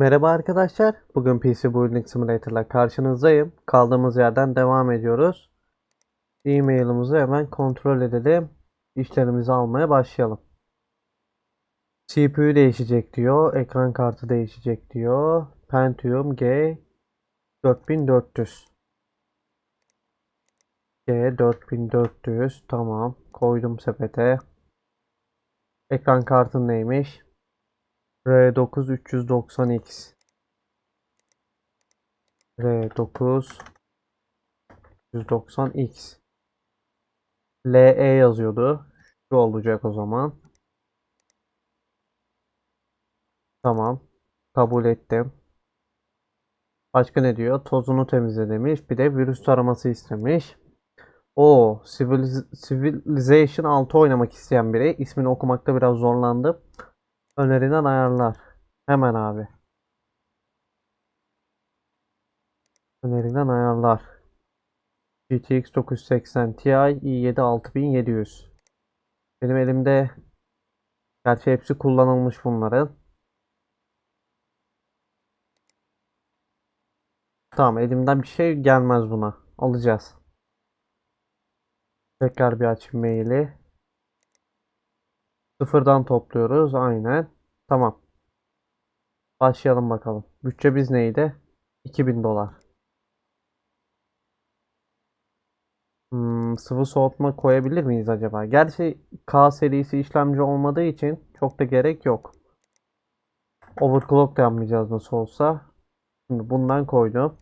Merhaba arkadaşlar. Bugün PC Building Simulator'la karşınızdayım. Kaldığımız yerden devam ediyoruz. E-mail'imizi hemen kontrol edelim. İşlerimizi almaya başlayalım. CPU değişecek diyor. Ekran kartı değişecek diyor. Pentium G 4400. G 4400. Tamam. Koydum sepete. Ekran kartın neymiş? R9 390X R9 390X LE yazıyordu. Şu olacak o zaman. Tamam. Kabul ettim. Başka ne diyor? Tozunu temizle demiş. Bir de virüs taraması istemiş. O Civiliz- Civilization 6 oynamak isteyen biri. İsmini okumakta biraz zorlandım. Önerilen ayarlar. Hemen abi. Önerilen ayarlar. GTX 980 Ti i7 6700. Benim elimde gerçi hepsi kullanılmış bunların. Tamam elimden bir şey gelmez buna. Alacağız. Tekrar bir açayım maili. Sıfırdan topluyoruz. Aynen. Tamam. Başlayalım bakalım. Bütçe biz neydi? 2000 dolar. Hmm, sıvı soğutma koyabilir miyiz acaba? Gerçi K serisi işlemci olmadığı için çok da gerek yok. Overclock da yapmayacağız nasıl olsa. Şimdi bundan koydum.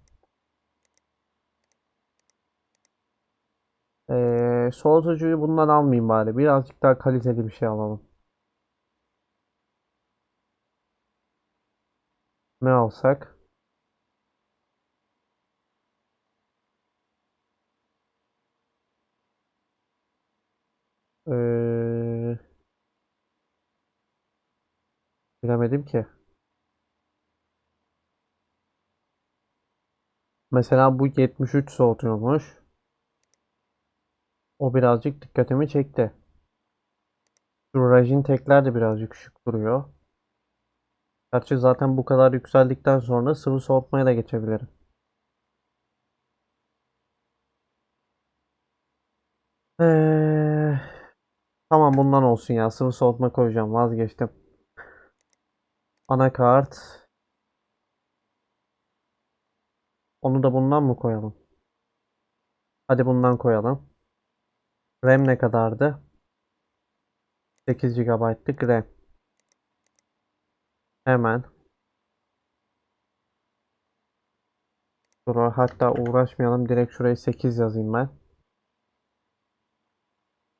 Ee, soğutucuyu bundan almayayım bari. Birazcık daha kaliteli bir şey alalım. Ne alsak? Ee, bilemedim ki. Mesela bu 73 soğutuyormuş. O birazcık dikkatimi çekti. Şu rajin tekler de birazcık şık duruyor. Gerçi zaten bu kadar yükseldikten sonra sıvı soğutmaya da geçebilirim. Ee, tamam bundan olsun ya. Sıvı soğutma koyacağım. Vazgeçtim. Anakart. Onu da bundan mı koyalım? Hadi bundan koyalım. RAM ne kadardı? 8 GB'lık RAM. Hemen. Dur hatta uğraşmayalım. Direkt şuraya 8 yazayım ben.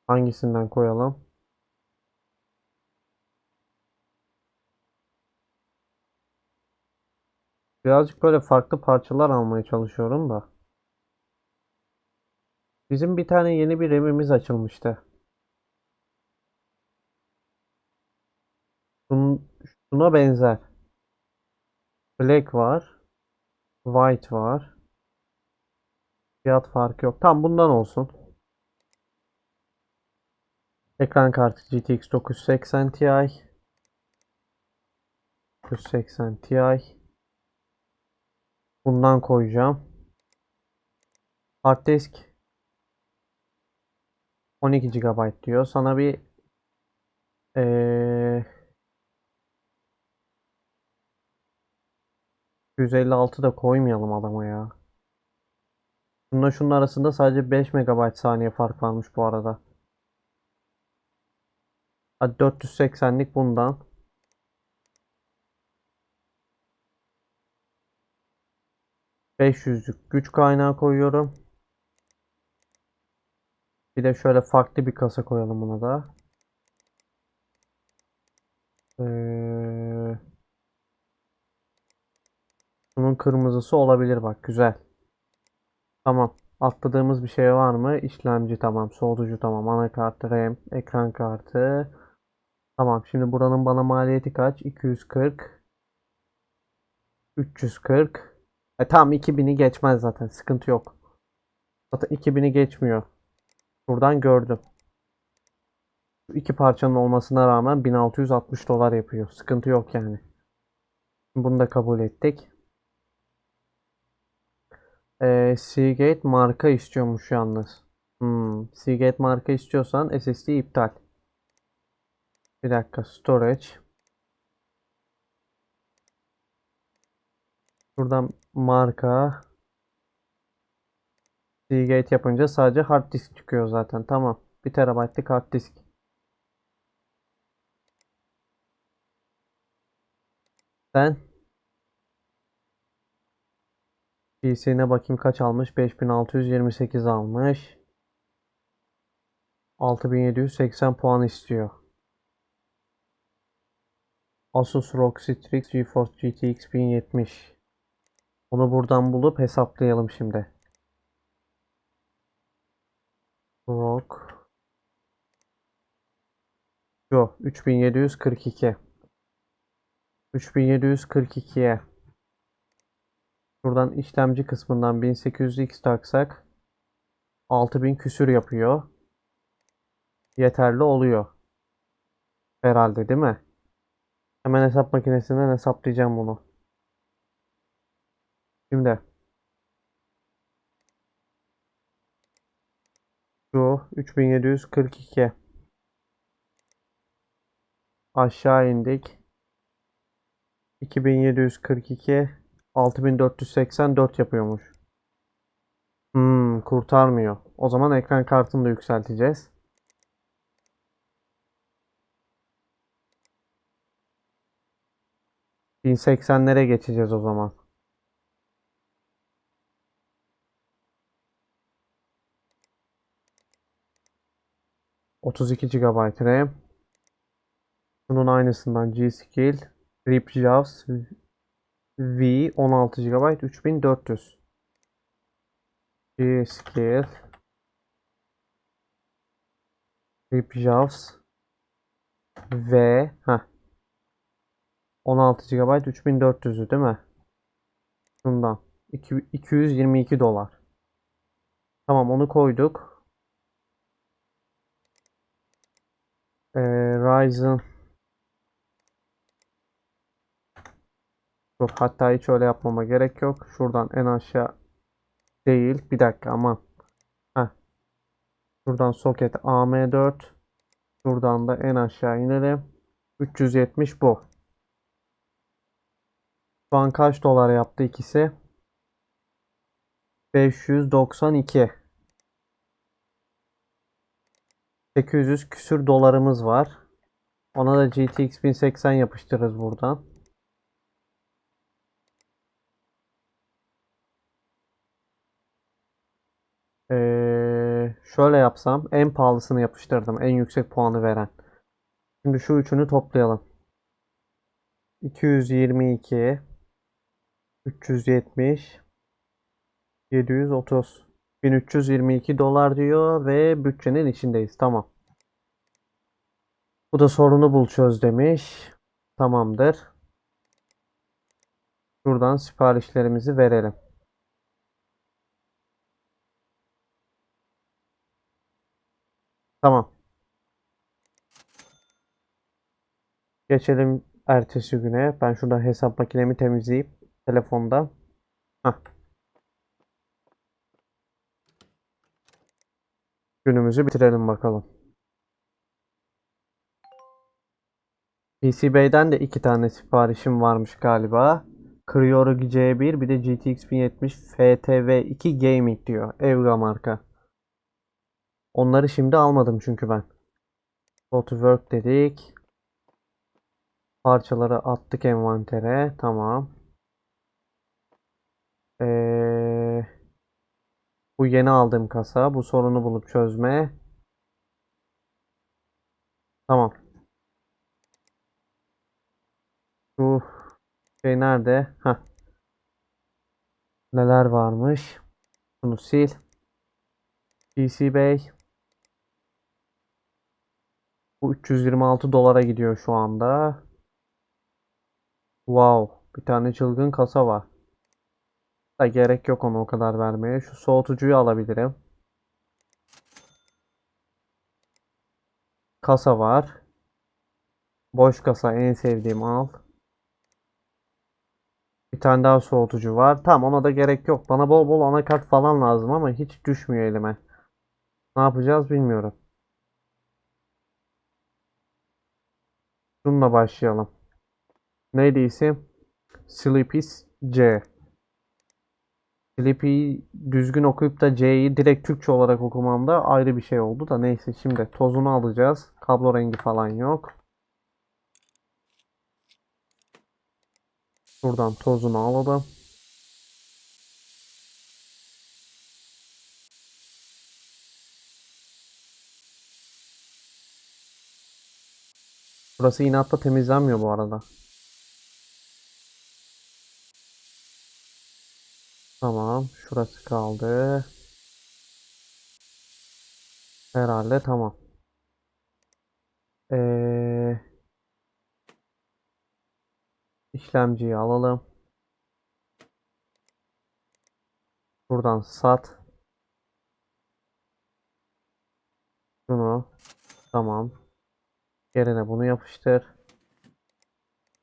Hangisinden koyalım? Birazcık böyle farklı parçalar almaya çalışıyorum da. Bizim bir tane yeni bir RAM'imiz açılmıştı. Şuna benzer. Black var. White var. Fiyat farkı yok. Tam bundan olsun. Ekran kartı GTX 980 Ti. 980 Ti. Bundan koyacağım. Hard disk 12 GB diyor. Sana bir eee 156 da koymayalım adama ya. Bununla şunun arasında sadece 5 MB saniye fark varmış bu arada. Hadi 480'lik bundan. %500'lük güç kaynağı koyuyorum. Bir de şöyle farklı bir kasa koyalım buna da. Ee, bunun kırmızısı olabilir bak güzel. Tamam. Atladığımız bir şey var mı? İşlemci tamam. Soğutucu tamam. Anakart, RAM, ekran kartı. Tamam. Şimdi buranın bana maliyeti kaç? 240. 340. E tamam 2000'i geçmez zaten. Sıkıntı yok. Zaten 2000'i geçmiyor. Buradan gördüm. Bu iki parçanın olmasına rağmen 1660 dolar yapıyor. Sıkıntı yok yani. Bunu da kabul ettik. Ee, Seagate marka istiyormuş yalnız. Hmm, Seagate marka istiyorsan SSD iptal. Bir dakika storage. Buradan marka Seagate yapınca sadece hard disk çıkıyor zaten. Tamam. 1 terabaytlık hard disk. Sen PC'ne bakayım kaç almış? 5628 almış. 6780 puan istiyor. Asus ROG Strix GeForce GTX 1070. Onu buradan bulup hesaplayalım şimdi. ROG Yo 3742 3742'ye Şuradan işlemci kısmından 1800X taksak 6000 küsür yapıyor. Yeterli oluyor. Herhalde değil mi? Hemen hesap makinesinden hesaplayacağım bunu. Şimdi şu 3742 aşağı indik. 2742 6484 yapıyormuş. Hmm, kurtarmıyor. O zaman ekran kartını da yükselteceğiz. ...1080'lere geçeceğiz o zaman. ...32 GB RAM. Bunun aynısından G-Skill... ...Rip Jaws... V 16 GB 3400 G-Skill Rip Jaws V ha 16 GB 3400'ü değil mi? Şundan 222 dolar. Tamam onu koyduk. Ee, Ryzen Dur, hatta hiç öyle yapmama gerek yok. Şuradan en aşağı değil. Bir dakika aman. Heh. Şuradan soket AM4. Şuradan da en aşağı inelim. 370 bu. Şu an kaç dolar yaptı ikisi? 592. 800 küsür dolarımız var. Ona da GTX 1080 yapıştırırız buradan. Ee, şöyle yapsam en pahalısını yapıştırdım. En yüksek puanı veren. Şimdi şu üçünü toplayalım. 222 370 730 1322 dolar diyor ve bütçenin içindeyiz. Tamam. Bu da sorunu bul çöz demiş. Tamamdır. Şuradan siparişlerimizi verelim. Tamam. Geçelim ertesi güne. Ben şurada hesap makinemi temizleyip telefonda. Heh. Günümüzü bitirelim bakalım. PC Bey'den de iki tane siparişim varmış galiba. Cryorig C1 bir de GTX 1070 FTV2 Gaming diyor. Evga marka. Onları şimdi almadım çünkü ben. Go to work dedik. Parçaları attık envantere. Tamam. Ee, bu yeni aldığım kasa. Bu sorunu bulup çözme. Tamam. Şu şey nerede? Heh. Neler varmış? Bunu sil. PC Bey. Bu 326 dolara gidiyor şu anda. Wow. Bir tane çılgın kasa var. Da gerek yok onu o kadar vermeye. Şu soğutucuyu alabilirim. Kasa var. Boş kasa en sevdiğim al. Bir tane daha soğutucu var. Tamam ona da gerek yok. Bana bol bol anakart falan lazım ama hiç düşmüyor elime. Ne yapacağız bilmiyorum. Şununla başlayalım. Neydi isim? Sleepy C. Sleepy düzgün okuyup da C'yi direkt Türkçe olarak okumamda ayrı bir şey oldu da neyse şimdi tozunu alacağız. Kablo rengi falan yok. Buradan tozunu alalım. Burası inatla temizlenmiyor bu arada. Tamam. Şurası kaldı. Herhalde tamam. Ee, işlemciyi alalım. Buradan sat. Şunu. Tamam. Yerine bunu yapıştır.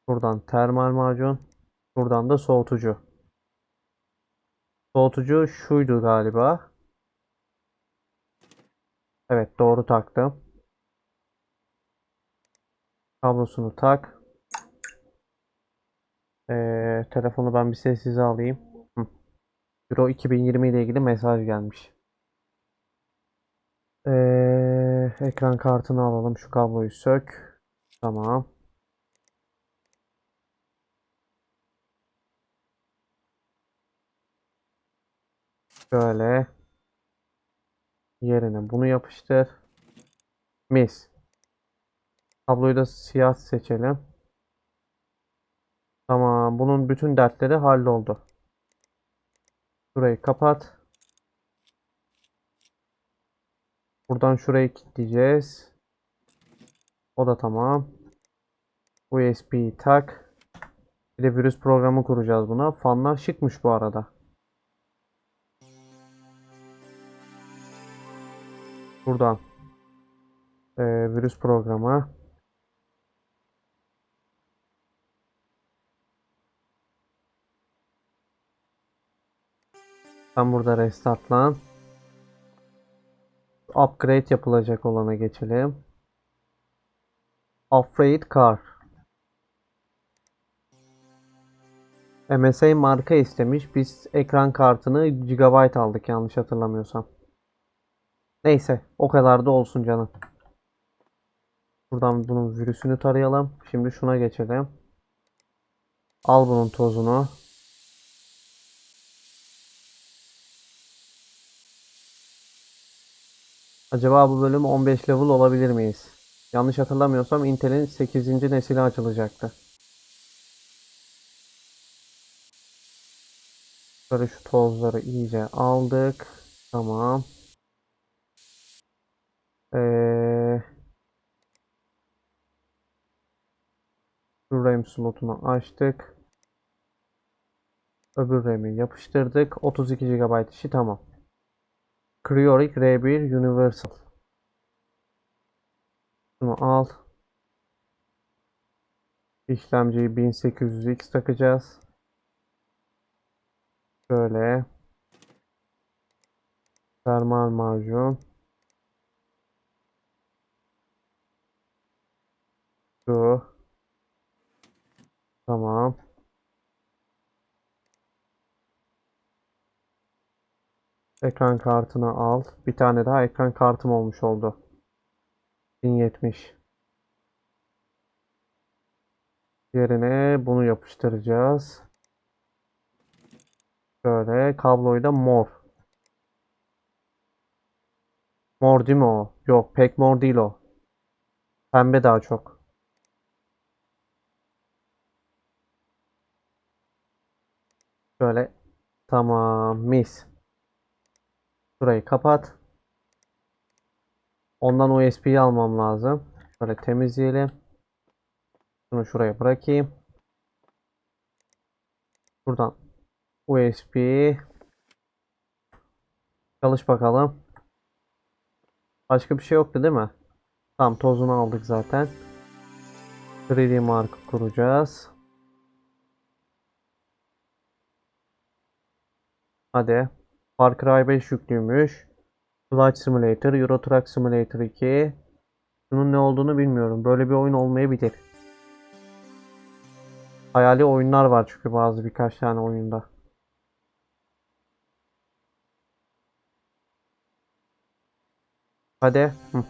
Buradan termal macun. Buradan da soğutucu. Soğutucu şuydu galiba. Evet doğru taktım. Kablosunu tak. Ee, telefonu ben bir sessize alayım. Euro 2020 ile ilgili mesaj gelmiş. Ee, ekran kartını alalım. Şu kabloyu sök. Tamam. Şöyle. Yerine bunu yapıştır. Mis. Kabloyu da siyah seçelim. Tamam. Bunun bütün dertleri halloldu. Şurayı kapat. Buradan şurayı kilitleyeceğiz. O da tamam. USB'yi tak. Bir de virüs programı kuracağız buna. Fanlar şıkmış bu arada. Buradan ee, virüs programı. Ben burada restartlan. Upgrade yapılacak olana geçelim. Afraid Car. MSI marka istemiş. Biz ekran kartını GB aldık yanlış hatırlamıyorsam. Neyse o kadar da olsun canım. Buradan bunun virüsünü tarayalım. Şimdi şuna geçelim. Al bunun tozunu. Acaba bu bölüm 15 level olabilir miyiz? Yanlış hatırlamıyorsam Intel'in 8. nesili açılacaktı. Böyle şu tozları iyice aldık. Tamam. Ee, şu RAM slotunu açtık. Öbür RAM'i yapıştırdık. 32 GB işi tamam. Cryorik R1 Universal. Şunu al. İşlemciyi 1800X takacağız. Şöyle. Termal macun. Şu. Tamam. Ekran kartını al. Bir tane daha ekran kartım olmuş oldu. 1070. Yerine bunu yapıştıracağız. Şöyle kabloyu da mor. Mor değil mi o? Yok pek mor değil o. Pembe daha çok. Şöyle. Tamam mis. Şurayı kapat. Ondan USB'yi almam lazım. Böyle temizleyelim. Şunu şuraya bırakayım. Buradan USB Çalış bakalım. Başka bir şey yoktu değil mi? Tamam tozunu aldık zaten. 3D mark kuracağız. Hadi. Far Cry 5 yüklüymüş. Flight Simulator, Euro Truck Simulator 2. Bunun ne olduğunu bilmiyorum. Böyle bir oyun olmayabilir. Hayali oyunlar var çünkü bazı birkaç tane oyunda. Hadi. Hı.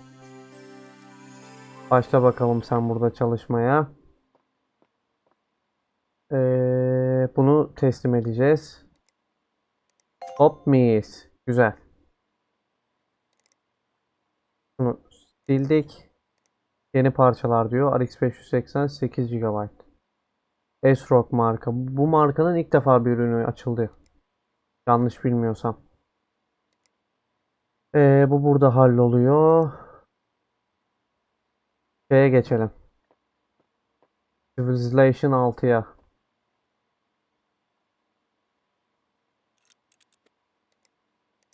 Başla bakalım sen burada çalışmaya. Ee, bunu teslim edeceğiz. Hop mis. Güzel. Bunu sildik. Yeni parçalar diyor. RX 580 8 GB. S-Rock marka. Bu markanın ilk defa bir ürünü açıldı. Yanlış bilmiyorsam. Ee, bu burada halloluyor. Şeye geçelim. Civilization 6'ya.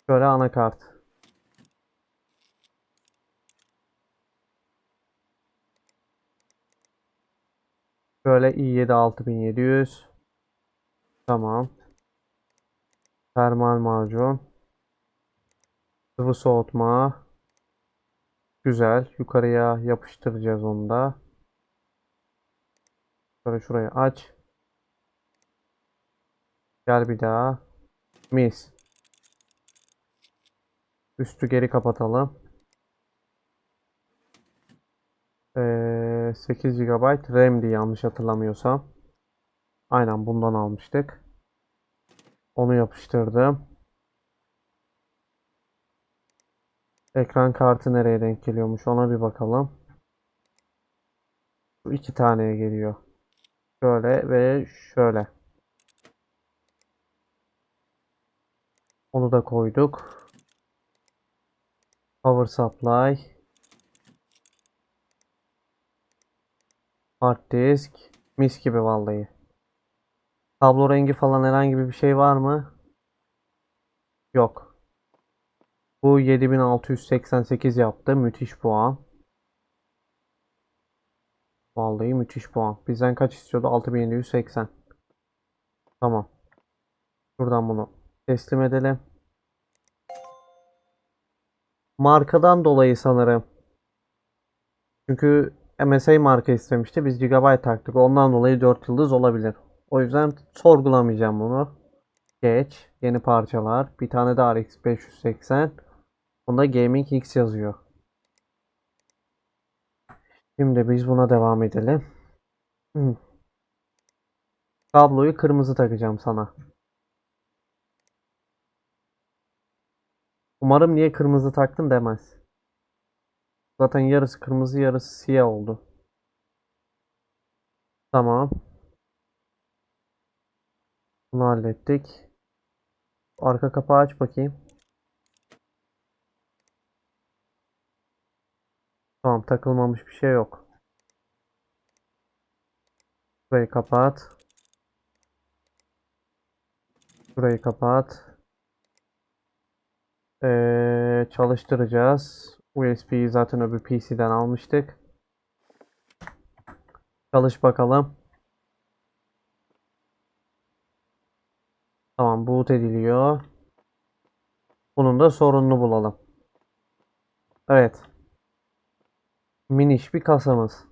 Şöyle anakart. Şöyle i7 6700. Tamam. Termal macun. Sıvı soğutma. Güzel. Yukarıya yapıştıracağız onu da. Şöyle şurayı aç. Gel bir daha. Mis. Üstü geri kapatalım. Ee, 8 GB RAM'di yanlış hatırlamıyorsam. Aynen bundan almıştık. Onu yapıştırdım. Ekran kartı nereye denk geliyormuş ona bir bakalım. Bu iki taneye geliyor. Şöyle ve şöyle. Onu da koyduk. Power supply. Hard disk. Mis gibi vallahi. Kablo rengi falan herhangi bir şey var mı? Yok. Bu 7688 yaptı. Müthiş puan. Vallahi müthiş puan. Bizden kaç istiyordu? 6780. Tamam. Şuradan bunu teslim edelim. Markadan dolayı sanırım. Çünkü MSI marka istemişti. Biz Gigabyte taktık. Ondan dolayı 4 yıldız olabilir. O yüzden sorgulamayacağım bunu. Geç. Yeni parçalar. Bir tane de RX 580. Bunda Gaming X yazıyor. Şimdi biz buna devam edelim. Hmm. Kabloyu kırmızı takacağım sana. Umarım niye kırmızı taktın demez. Zaten yarısı kırmızı yarısı siyah oldu. Tamam. Bunu hallettik. Arka kapağı aç bakayım. Tamam takılmamış bir şey yok. Burayı kapat. Burayı kapat. Ee, çalıştıracağız. USB'yi zaten öbür PC'den almıştık. Çalış bakalım. Tamam boot ediliyor. Bunun da sorununu bulalım. Evet. Miniş bir kasamız.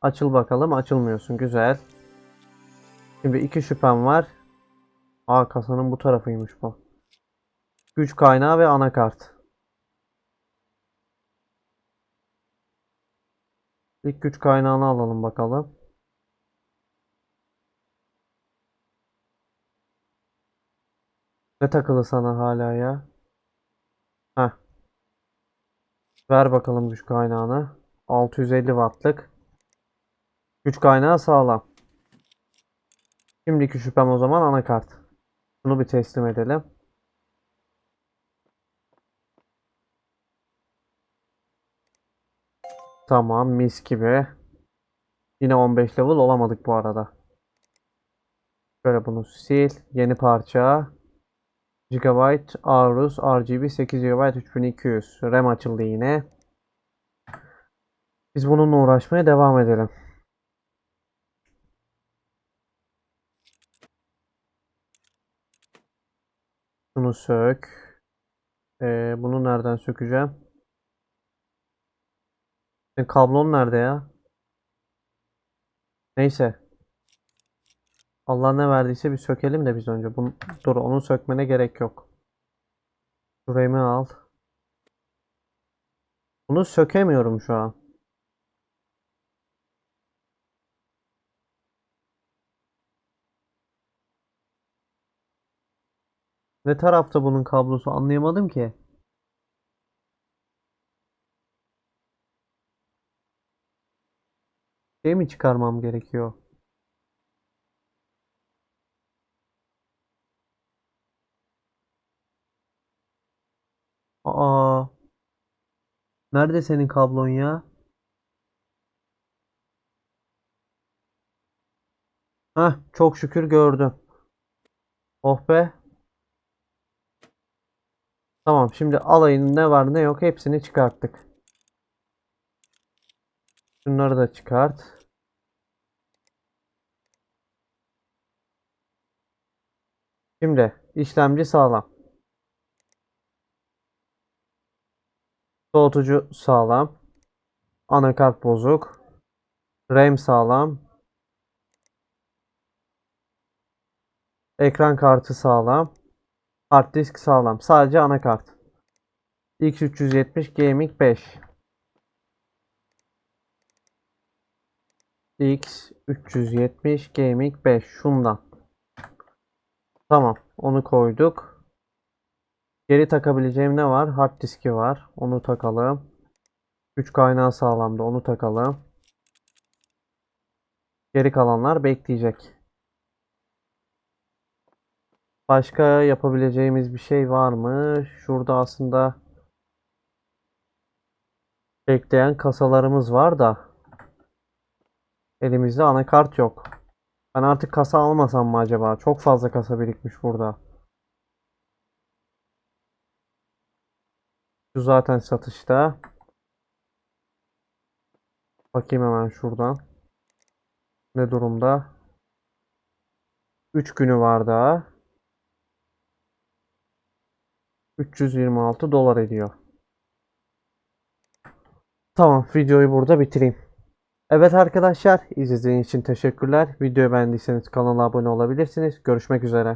Açıl bakalım. Açılmıyorsun. Güzel. Şimdi iki şüphem var. Aa kasanın bu tarafıymış bu. Güç kaynağı ve anakart. İlk güç kaynağını alalım bakalım. Ne takılı sana hala ya? Heh. Ver bakalım güç kaynağını. 650 wattlık. Güç kaynağı sağlam. Şimdiki şüphem o zaman anakart. Bunu bir teslim edelim. Tamam mis gibi. Yine 15 level olamadık bu arada. Şöyle bunu sil. Yeni parça. Gigabyte Aorus RGB 8 GB 3200. RAM açıldı yine. Biz bununla uğraşmaya devam edelim. Bunu sök. Ee, bunu nereden sökeceğim? Senin kablon nerede ya? Neyse. Allah ne verdiyse bir sökelim de biz önce. Bunu, dur onu sökmene gerek yok. Şurayı al. Bunu sökemiyorum şu an. Ne tarafta bunun kablosu anlayamadım ki. Şey mi çıkarmam gerekiyor? Aa. Nerede senin kablon ya? Heh, çok şükür gördüm. Oh be. Tamam, şimdi alayın ne var ne yok hepsini çıkarttık. Şunları da çıkart. Şimdi işlemci sağlam. Soğutucu sağlam. Anakart bozuk. RAM sağlam. Ekran kartı sağlam. Hard disk sağlam. Sadece anakart. X370 Gaming 5. X370 Gaming 5 şundan. Tamam, onu koyduk. Geri takabileceğim ne var? Hard diski var. Onu takalım. Güç kaynağı sağlamdı. Onu takalım. Geri kalanlar bekleyecek. Başka yapabileceğimiz bir şey var mı? Şurada aslında bekleyen kasalarımız var da elimizde anakart yok. Ben artık kasa almasam mı acaba? Çok fazla kasa birikmiş burada. Şu zaten satışta. Bakayım hemen şuradan. Ne durumda? 3 günü var daha. 326 dolar ediyor. Tamam videoyu burada bitireyim. Evet arkadaşlar izlediğiniz için teşekkürler. Videoyu beğendiyseniz kanala abone olabilirsiniz. Görüşmek üzere.